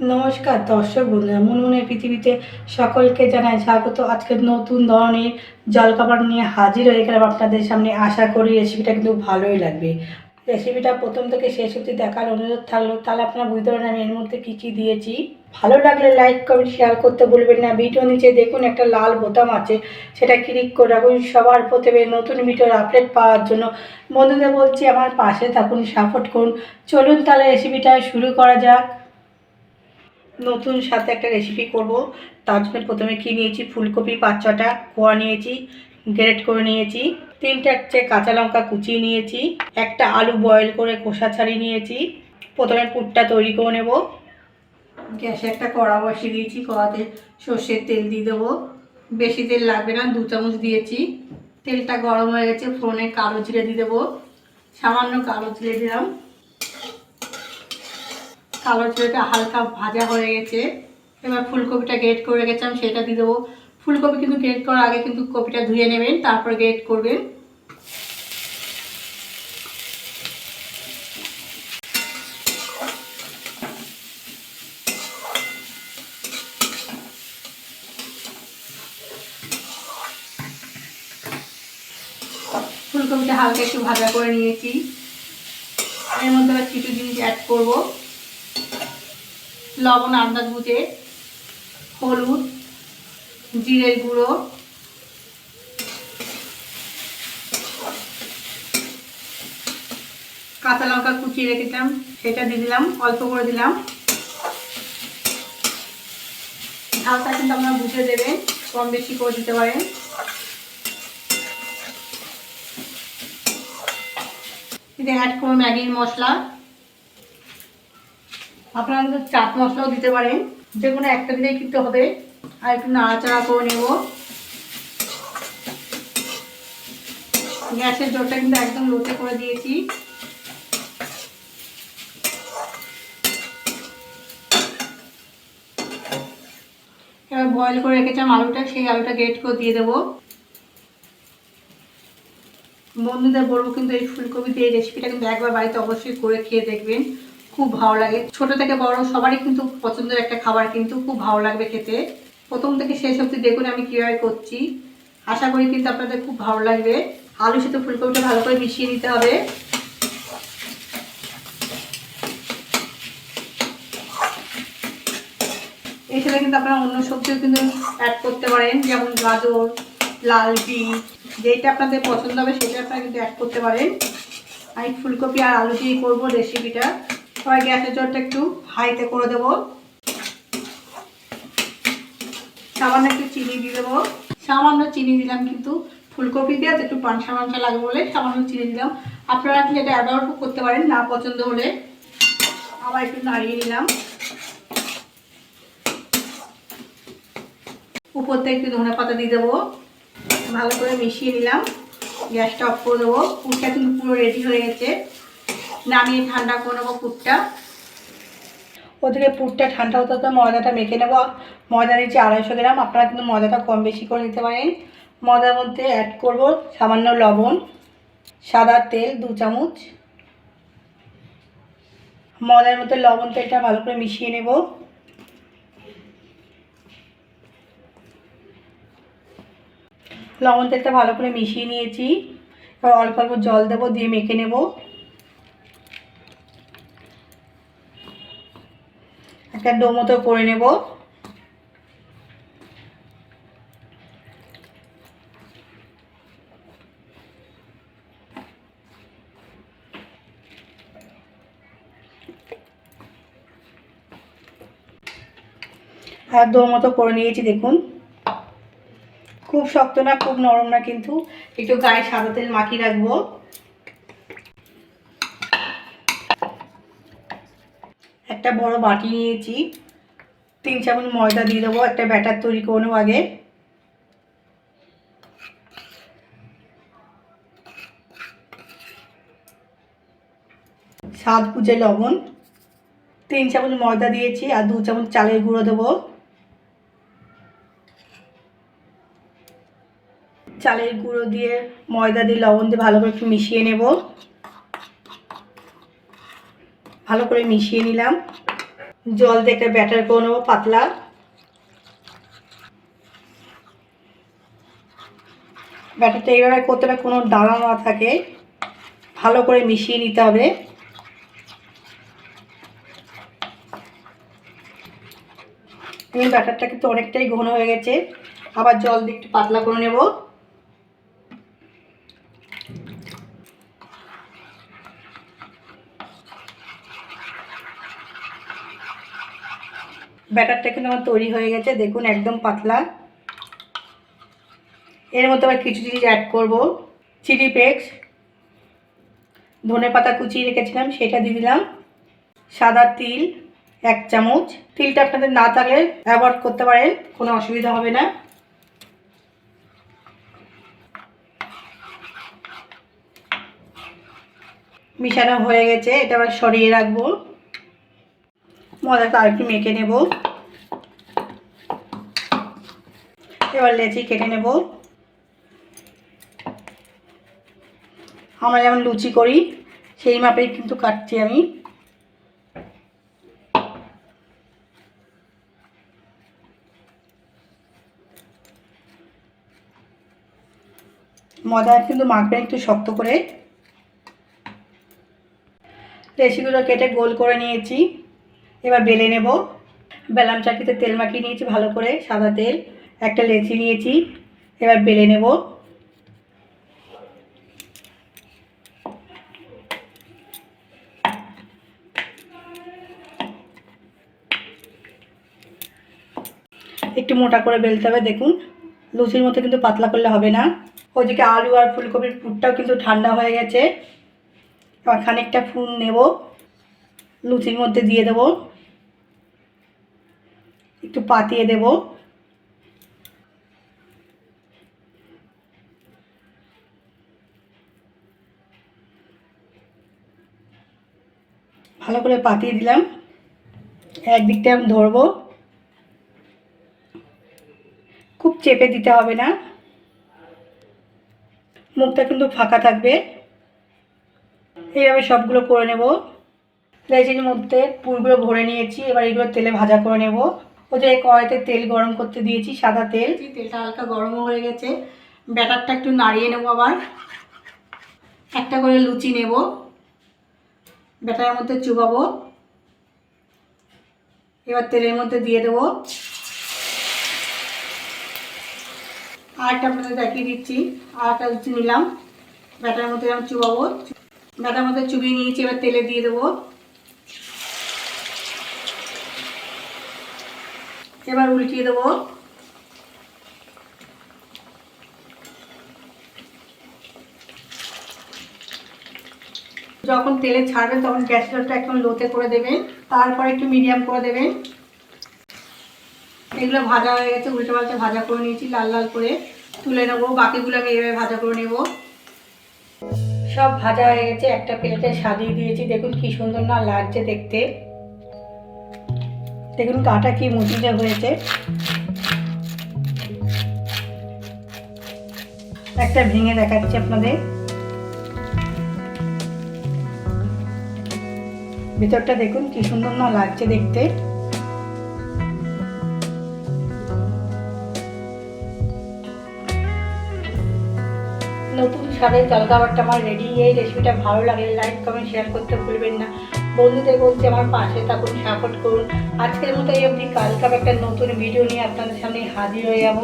নমস্কার, দর্শক বন্ধুরা, মুনমুনের পৃথিবীতে সকলকে জানাই স্বাগত। আজকে নতুন ধরনের জলখাবার নিয়ে হাজির হয়ে গেলাম আপনাদের সামনে। আশা করি রেসিপিটা কিন্তু ভালোই লাগবে। রেসিপিটা প্রথম থেকে শেষ অবধি দেখার অনুরোধ থাকল। তাহলে আপনারা বুঝতে পারেন আমি এর মধ্যে কী কী দিয়েছি। ভালো লাগলে লাইক কমেন্ট শেয়ার করতে ভুলবেন না। ভিডিও নিচে দেখুন একটা লাল বোতাম আছে, সেটা ক্লিক করে রাখুন। সবার প্রথমে নতুন ভিডিওর আপডেট পাওয়ার জন্য বন্ধুদের বলছি, আমার পাশে থাকুন সাপোর্ট করুন। চলুন তাহলে রেসিপিটা শুরু করা যাক। নতুন সাথে একটা রেসিপি করব। তার জন্য প্রথমে কি নিয়েছি? ফুলকপি, পাঁচ ছটা কোয়া নিয়েছি গ্রেট করে নিয়েছি। তিনটে হচ্ছে কাঁচা লঙ্কা কুচিয়ে নিয়েছি, একটা আলু বয়েল করে খোসা ছাড়িয়ে নিয়েছি। প্রথমে পুরটা তৈরি করে নেব। গ্যাসে একটা কড়া বসিয়ে দিয়েছি, কড়াতে সর্ষের তেল দিয়ে দেবো। বেশি তেল লাগবে না, দু চামচ দিয়েছি। তেলটা গরম হয়ে গেছে ফোনে কালো জিরে দিয়ে দেবো। সামান্য কালো জিরে দিলাম। কালো জিরেটা হালকা ভাজা হয়ে গেছে। এবার ফুলকপিটা গ্রেট করে রেখেছিলাম, সেটা দিয়ে দেবো। ফুলকপি কিন্তু গ্রেট করার আগে কিন্তু কপিটা ধুয়ে নেবেন, তারপর গ্রেট করবেন। ফুলকপিটা হালকা একটু ভাজা করে নিয়েছি। এর মধ্যে আবার কিছু জিনিস অ্যাড করব। লবণ আন্দাজ বুঝে হলুদ, জিরের গুঁড়ো, কাঁচা লঙ্কা কুচিয়ে রেখেছিলাম, সেটা দিয়ে দিলাম, অল্প করে দিলাম। ঝালটা কিন্তু আপনারা বুঝে দেবেন, কম বেশি করে দিতে পারেন। এতে অ্যাড করুন ম্যাগির মশলা। আপনারা কিন্তু চাট মশলাও দিতে পারেন। যে কোনো একটা দিলেই কিন্তু হবে। আর একটু নাড়াচাড়া করে নেব। গ্যাসের জলটা কিন্তু একদম লোতে করে দিয়েছি। এবার বয়েল করে রেখেছিলাম আলুটা, সেই আলুটা গ্রেট করে দিয়ে দেবো। বন্ধুদের বলব কিন্তু এই ফুলকপি দিয়ে রেসিপিটা কিন্তু একবার বাড়িতে অবশ্যই করে খেয়ে দেখবেন। খুব ভালো লাগে। ছোট থেকে বড় সবারই কিন্তু পছন্দের একটা খাবার কিন্তু খুব ভালো লাগবে খেতে। প্রথম থেকে শেষ অবধি দেখুন আমি কীভাবে করছি। আশা করি কিন্তু আপনাদের খুব ভালো লাগবে। আলুর সাথে ফুলকপিটা ভালো করে মিশিয়ে নিতে হবে। এছাড়া কিন্তু আপনারা অন্য সবজিও কিন্তু অ্যাড করতে পারেন, যেমন গাজর, লাল বিট যেটা আপনাদের পছন্দ হবে সেটা আপনারা কিন্তু অ্যাড করতে পারেন। আমি ফুলকপি আর আলু দিয়ে করব রেসিপিটা সবাই গ্যাসের জলটা একটু হাইতে করে দেবো। সামান্য একটু চিনি দিয়ে দেবো। সামান্য চিনি দিলাম কিন্তু ফুলকপি দিয়ে একটু পানসা পানসা লাগবে বলে সামান্য চিনি দিলাম। আপনারা কিন্তু এটা অ্যাড করতে পারেন, না পছন্দ হলে। আবার একটু নাড়িয়ে নিলাম। উপর থেকে একটু ধনে পাতা দিয়ে দেবো। ভালো করে মিশিয়ে নিলাম। গ্যাসটা অফ করে দেবো। পুরটা কিন্তু পুরো রেডি হয়ে গেছে। নামিয়ে ঠান্ডা করে নেব পুরটা। ওদিকে পুরটা ঠান্ডা হতে হতে ময়দাটা মেখে নেব। ময়দা নিচে আড়াইশো গ্রাম, আপনারা কিন্তু ময়দাটা কম বেশি করে নিতে পারেন। ময়দার মধ্যে অ্যাড করব সামান্য লবণ, সাদা তেল দু চামচ। ময়দার মধ্যে লবণ তেলটা ভালো করে মিশিয়ে নেব। লবণ তেলটা ভালো করে মিশিয়ে নিয়েছি। এবার অল্প অল্প জল দেবো, দিয়ে মেখে নেব। একটা ডো মতো করে নেব। আর ডো মতো করে নিয়েছি, দেখুন। খুব শক্ত না, খুব নরম না, কিন্তু একটু গায়ে সাদা তেল মাখিয়ে রাখব। একটা বড় বাটি নিয়েছি। তিন চামচ ময়দা দিয়ে দেবো, একটা ব্যাটার তৈরি করে নেব আগে। স্বাদ বুঝে লবণ। তিন চামচ ময়দা দিয়েছি আর দু চামচ চালের গুঁড়ো দেবো। চালের গুঁড়ো দিয়ে ময়দা দিয়ে লবণ দিয়ে ভালো করে একটু মিশিয়ে নেব। ভালো করে মিশিয়ে নিলাম। জল দিয়ে একটা ব্যাটার করে নেব পাতলা। ব্যাটারটা এইভাবে করতে হবে কোনো দানা না থাকে। ভালো করে মিশিয়ে নিতে হবে। এই ব্যাটারটা কিন্তু অনেকটাই ঘন হয়ে গেছে। আবার জল দিয়ে একটু পাতলা করে নেব। ব্যাটারটা কিন্তু আমার তৈরি হয়ে গেছে, দেখুন একদম পাতলা। এর মধ্যে আবার কিছু জিনিস অ্যাড করব। চিলি ফ্লেক্স ধনে পাতা কুচিয়ে রেখেছিলাম, সেটা দিয়ে দিলাম। সাদা তিল, এক চামচ। তিলটা আপনাদের না থাকলে অ্যাভয়েড করতে পারেন, কোনো অসুবিধা হবে না। মিশানো হয়ে গেছে, এটা আবার সরিয়ে রাখব। মজাটা আরেকটু মেখে নেব। এবার লেচি কেটে নেব। আমরা যেমন লুচি করি, সেই মাপেই কিন্তু কাটছি আমি। মজা কিন্তু মাখবেন একটু শক্ত করে। রেসিগুলো কেটে গোল করে নিয়েছি। এবার বেলে নেব। বেলাম চাকিতে তেল মাখিয়ে নিয়েছি ভালো করে, সাদা তেল। একটা লেচি নিয়েছি, এবার বেলে নেব। একটু মোটা করে বেলতে হবে, দেখুন। লুচির মতো কিন্তু পাতলা করলে হবে না। ওদিকে আলু আর ফুলকপির পুরটাও কিন্তু ঠান্ডা হয়ে গেছে। এবার খানিকটা ফুল নেব। লুচির মধ্যে দিয়ে দেব। একটু পাতিয়ে দেব। ভালো করে পাতিয়ে দিলাম। একদিকটা আমি ধরবো। খুব চেপে দিতে হবে না। মুখটা কিন্তু ফাঁকা থাকবে। এইভাবে সবগুলো করে নেব। লেচির মধ্যে পুরগুলো ভরে নিয়েছি। এবার এগুলো তেলে ভাজা করে নেব। যে কড়াইতে তেল গরম করতে দিয়েছি, সাদা তেল। তেলটা হালকা গরমও হয়ে গেছে। ব্যাটারটা একটু নাড়িয়ে নেব আবার। একটা করে লুচি নেব। ব্যাটারের মধ্যে চুবাবো। এবার তেলের মধ্যে দিয়ে দেবো। আর একটা আপনাদের দেখিয়ে দিচ্ছি। আর একটা লুচি নিলাম। ব্যাটার মধ্যে আমি চুবাবো। ব্যাটার মধ্যে চুবিয়ে নিয়েছি, এবার তেলে দিয়ে দেবো। এবার উল্টিয়ে দেবো। যখন তেলে ছাড়বেন তখন গ্যাস জলটা একদম লোতে করে দেবেন, তারপর একটু মিডিয়াম করে দেবেন। এগুলো ভাজা হয়ে গেছে, উল্টে পাল্টে ভাজা করে নিয়েছি, লাল লাল করে তুলে নেব। বাকিগুলো আমি এভাবে ভাজা করে নেব। সব ভাজা হয়ে গেছে, একটা প্লেটে সাজিয়ে দিয়েছি। দেখুন কি সুন্দর না লাগছে দেখতে। দেখুন কাটা কি মুচিতে হয়েছে। একটা ভেঙে দেখাচ্ছি আপনাদের। ভিতরটা দেখুন কি সুন্দর না লাগছে দেখতে। নতুন স্বাদের জলখাবারটা আমার রেডি এই রেসিপিটা ভালো লাগলে লাইক কমেন্ট শেয়ার করতে ভুলবেন না। বন্ধুদের বলছি, আমার পাশে থাকুন সাপোর্ট করুন। আজকের মতো এই অবধি। কালকে একটা নতুন ভিডিও নিয়ে আপনাদের সামনে হাজির হয়ে যাব।